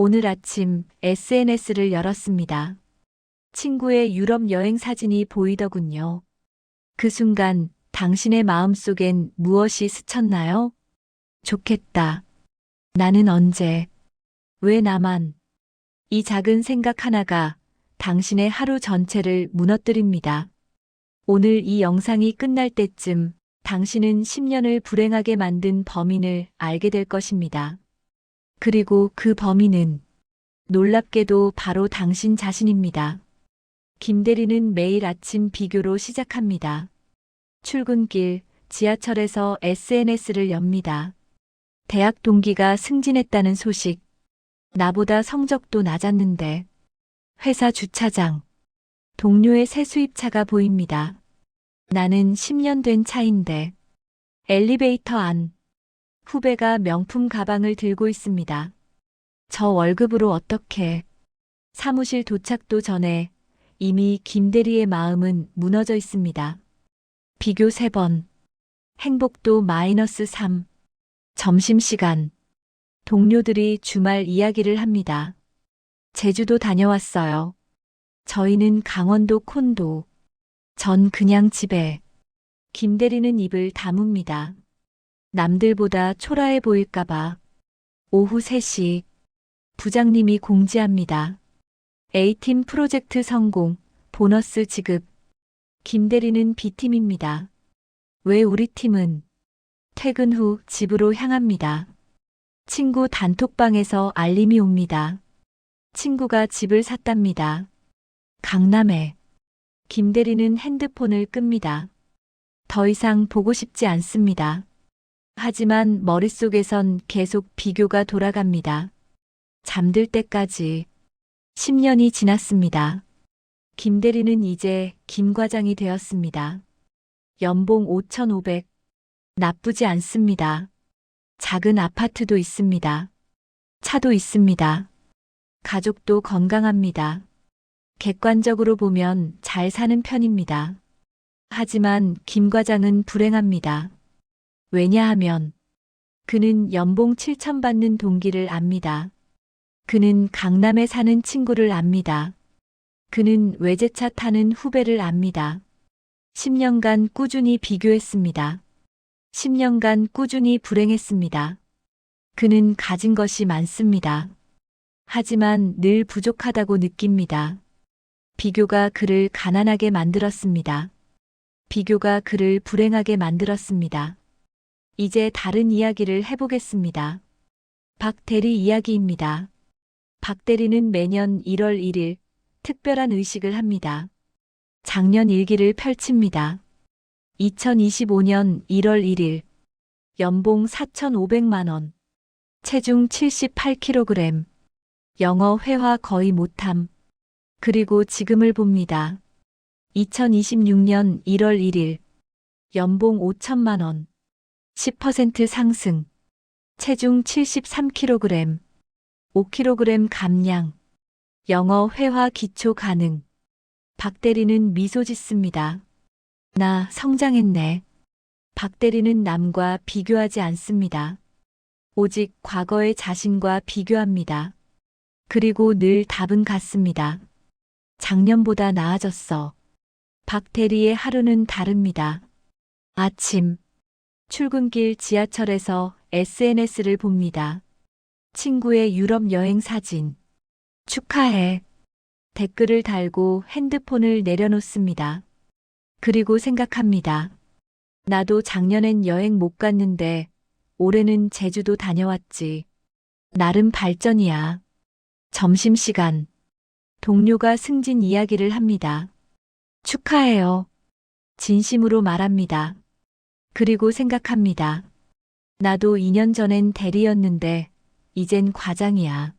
오늘 아침 SNS를 열었습니다. 친구의 유럽 여행 사진이 보이더군요. 그 순간 당신의 마음속엔 무엇이 스쳤나요? 좋겠다. 나는 언제, 왜 나만? 이 작은 생각 하나가 당신의 하루 전체를 무너뜨립니다. 오늘 이 영상이 끝날 때쯤 당신은 10년을 불행하게 만든 범인을 알게 될 것입니다. 그리고 그 범인은 놀랍게도 바로 당신 자신입니다. 김 대리는 매일 아침 비교로 시작합니다. 출근길, 지하철에서 SNS를 엽니다. 대학 동기가 승진했다는 소식. 나보다 성적도 낮았는데. 회사 주차장. 동료의 새 수입차가 보입니다. 나는 10년 된 차인데. 엘리베이터 안. 후배가 명품 가방을 들고 있습니다. 저 월급으로 어떻게. 사무실 도착도 전에 이미 김대리의 마음은 무너져 있습니다. 비교 3번. 행복도 마이너스 3. 점심시간. 동료들이 주말 이야기를 합니다. 제주도 다녀왔어요. 저희는 강원도 콘도. 전 그냥 집에. 김대리는 입을 다뭅니다. 남들보다 초라해 보일까봐. 오후 3시. 부장님이 공지합니다. A팀 프로젝트 성공, 보너스 지급. 김대리는 B팀입니다. 왜 우리 팀은? 퇴근 후 집으로 향합니다. 친구 단톡방에서 알림이 옵니다. 친구가 집을 샀답니다. 강남에. 김대리는 핸드폰을 끕니다. 더 이상 보고 싶지 않습니다. 하지만 머릿속에선 계속 비교가 돌아갑니다. 잠들 때까지 10년이 지났습니다. 김 대리는 이제 김 과장이 되었습니다. 연봉 5,500. 나쁘지 않습니다. 작은 아파트도 있습니다. 차도 있습니다. 가족도 건강합니다. 객관적으로 보면 잘 사는 편입니다. 하지만 김 과장은 불행합니다. 왜냐하면 그는 연봉 7천 받는 동기를 압니다. 그는 강남에 사는 친구를 압니다. 그는 외제차 타는 후배를 압니다. 10년간 꾸준히 비교했습니다. 10년간 꾸준히 불행했습니다. 그는 가진 것이 많습니다. 하지만 늘 부족하다고 느낍니다. 비교가 그를 가난하게 만들었습니다. 비교가 그를 불행하게 만들었습니다. 이제 다른 이야기를 해보겠습니다. 박 대리 이야기입니다. 박 대리는 매년 1월 1일 특별한 의식을 합니다. 작년 일기를 펼칩니다. 2025년 1월 1일 연봉 4,500만 원 체중 78kg 영어 회화 거의 못함 그리고 지금을 봅니다. 2026년 1월 1일 연봉 5천만 원 10% 상승 체중 73kg 5kg 감량 영어 회화 기초 가능 박 대리는 미소 짓습니다. 나 성장했네. 박 대리는 남과 비교하지 않습니다. 오직 과거의 자신과 비교합니다. 그리고 늘 답은 같습니다. 작년보다 나아졌어. 박 대리의 하루는 다릅니다. 아침. 출근길 지하철에서 SNS를 봅니다. 친구의 유럽 여행 사진. 축하해. 댓글을 달고 핸드폰을 내려놓습니다. 그리고 생각합니다. 나도 작년엔 여행 못 갔는데 올해는 제주도 다녀왔지. 나름 발전이야. 점심시간. 동료가 승진 이야기를 합니다. 축하해요. 진심으로 말합니다. 그리고 생각합니다. 나도 2년 전엔 대리였는데 이젠 과장이야.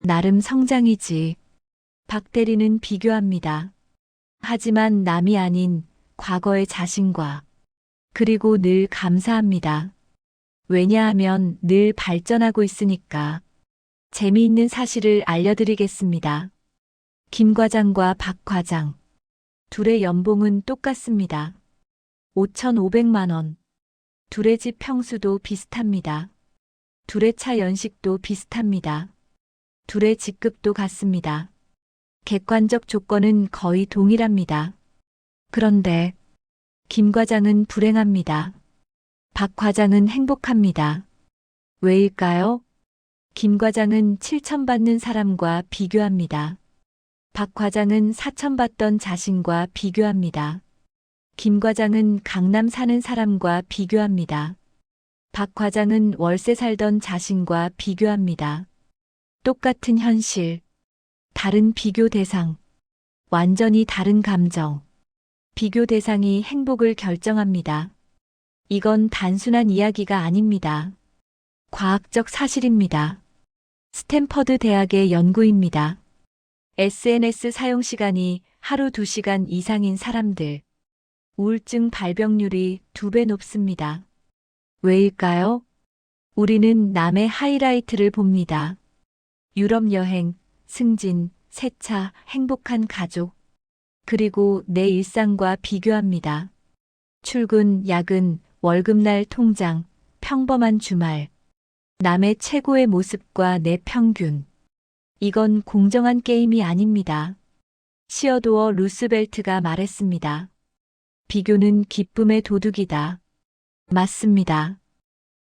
나름 성장이지. 박 대리는 비교합니다. 하지만 남이 아닌 과거의 자신과 그리고 늘 감사합니다. 왜냐하면 늘 발전하고 있으니까. 재미있는 사실을 알려드리겠습니다. 김 과장과 박 과장. 둘의 연봉은 똑같습니다. 5,500만 원. 둘의 집 평수도 비슷합니다. 둘의 차 연식도 비슷합니다. 둘의 직급도 같습니다. 객관적 조건은 거의 동일합니다. 그런데 김 과장은 불행합니다. 박 과장은 행복합니다. 왜일까요? 김 과장은 7천 받는 사람과 비교합니다. 박 과장은 4천 받던 자신과 비교합니다. 김 과장은 강남 사는 사람과 비교합니다. 박 과장은 월세 살던 자신과 비교합니다. 똑같은 현실, 다른 비교 대상, 완전히 다른 감정. 비교 대상이 행복을 결정합니다. 이건 단순한 이야기가 아닙니다. 과학적 사실입니다. 스탠퍼드 대학의 연구입니다. SNS 사용 시간이 하루 2시간 이상인 사람들. 우울증 발병률이 2배 높습니다. 왜일까요? 우리는 남의 하이라이트를 봅니다. 유럽 여행, 승진, 세차, 행복한 가족. 그리고 내 일상과 비교합니다. 출근, 야근, 월급날 통장, 평범한 주말. 남의 최고의 모습과 내 평균. 이건 공정한 게임이 아닙니다. 시어도어 루스벨트가 말했습니다. 비교는 기쁨의 도둑이다. 맞습니다.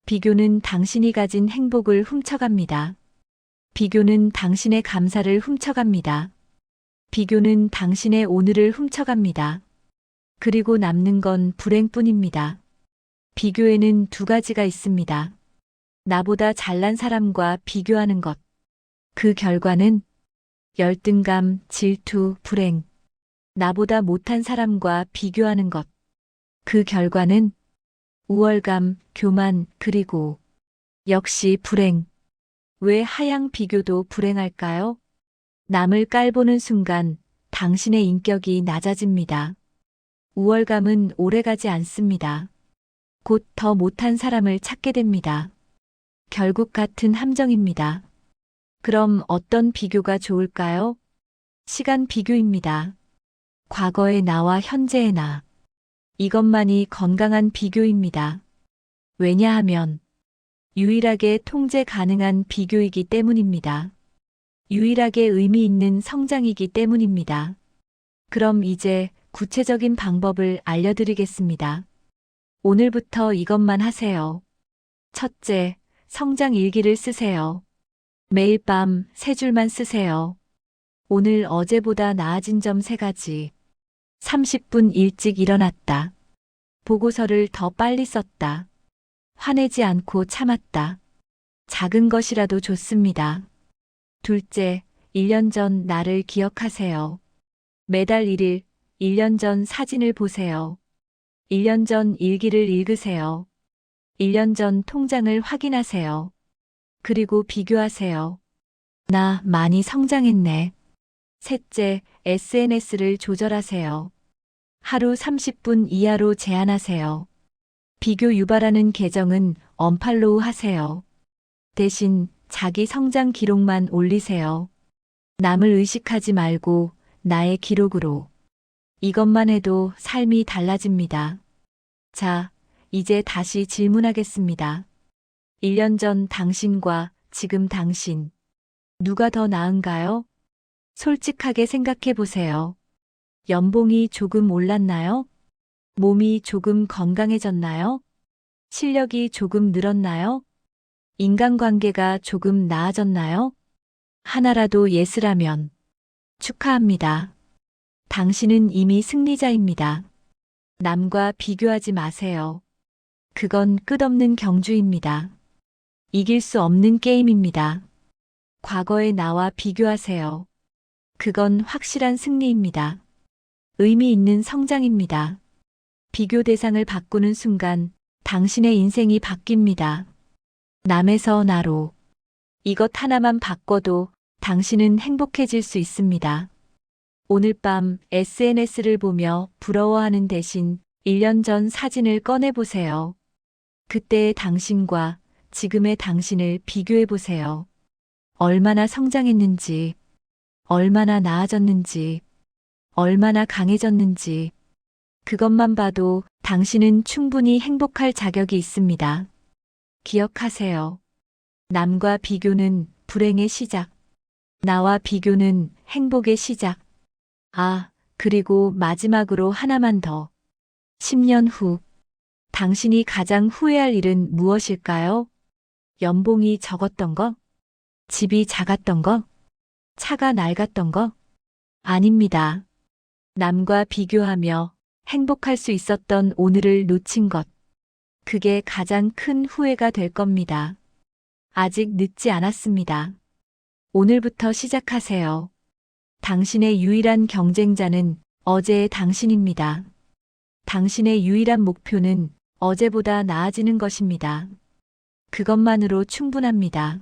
비교는 당신이 가진 행복을 훔쳐갑니다. 비교는 당신의 감사를 훔쳐갑니다. 비교는 당신의 오늘을 훔쳐갑니다. 그리고 남는 건 불행뿐입니다. 비교에는 두 가지가 있습니다. 나보다 잘난 사람과 비교하는 것. 그 결과는 열등감, 질투, 불행. 나보다 못한 사람과 비교하는 것. 그 결과는 우월감, 교만, 그리고 역시 불행. 왜 하향 비교도 불행할까요? 남을 깔보는 순간 당신의 인격이 낮아집니다. 우월감은 오래가지 않습니다. 곧 더 못한 사람을 찾게 됩니다. 결국 같은 함정입니다. 그럼 어떤 비교가 좋을까요? 시간 비교입니다. 과거의 나와 현재의 나. 이것만이 건강한 비교입니다. 왜냐하면 유일하게 통제 가능한 비교이기 때문입니다. 유일하게 의미 있는 성장이기 때문입니다. 그럼 이제 구체적인 방법을 알려드리겠습니다. 오늘부터 이것만 하세요. 첫째, 성장 일기를 쓰세요. 매일 밤 세 줄만 쓰세요. 오늘 어제보다 나아진 점 세 가지. 30분 일찍 일어났다. 보고서를 더 빨리 썼다. 화내지 않고 참았다. 작은 것이라도 좋습니다. 둘째, 1년 전 나를 기억하세요. 매달 1일, 1년 전 사진을 보세요. 1년 전 일기를 읽으세요. 1년 전 통장을 확인하세요. 그리고 비교하세요. 나 많이 성장했네. 셋째, SNS를 조절하세요. 하루 30분 이하로 제한하세요. 비교 유발하는 계정은 언팔로우 하세요. 대신 자기 성장 기록만 올리세요. 남을 의식하지 말고 나의 기록으로. 이것만 해도 삶이 달라집니다. 자, 이제 다시 질문하겠습니다. 1년 전 당신과 지금 당신. 누가 더 나은가요? 솔직하게 생각해 보세요. 연봉이 조금 올랐나요? 몸이 조금 건강해졌나요? 실력이 조금 늘었나요? 인간관계가 조금 나아졌나요? 하나라도 예스라면 축하합니다. 당신은 이미 승리자입니다. 남과 비교하지 마세요. 그건 끝없는 경주입니다. 이길 수 없는 게임입니다. 과거의 나와 비교하세요. 그건 확실한 승리입니다. 의미 있는 성장입니다. 비교 대상을 바꾸는 순간 당신의 인생이 바뀝니다. 남에서 나로. 이것 하나만 바꿔도 당신은 행복해질 수 있습니다. 오늘 밤 SNS를 보며 부러워하는 대신 1년 전 사진을 꺼내보세요. 그때의 당신과 지금의 당신을 비교해 보세요. 얼마나 성장했는지, 얼마나 나아졌는지, 얼마나 강해졌는지, 그것만 봐도 당신은 충분히 행복할 자격이 있습니다. 기억하세요. 남과 비교는 불행의 시작. 나와 비교는 행복의 시작. 아, 그리고 마지막으로 하나만 더. 10년 후. 당신이 가장 후회할 일은 무엇일까요? 연봉이 적었던 거? 집이 작았던 거? 차가 낡았던 거? 아닙니다. 남과 비교하며 행복할 수 있었던 오늘을 놓친 것. 그게 가장 큰 후회가 될 겁니다. 아직 늦지 않았습니다. 오늘부터 시작하세요. 당신의 유일한 경쟁자는 어제의 당신입니다. 당신의 유일한 목표는 어제보다 나아지는 것입니다. 그것만으로 충분합니다.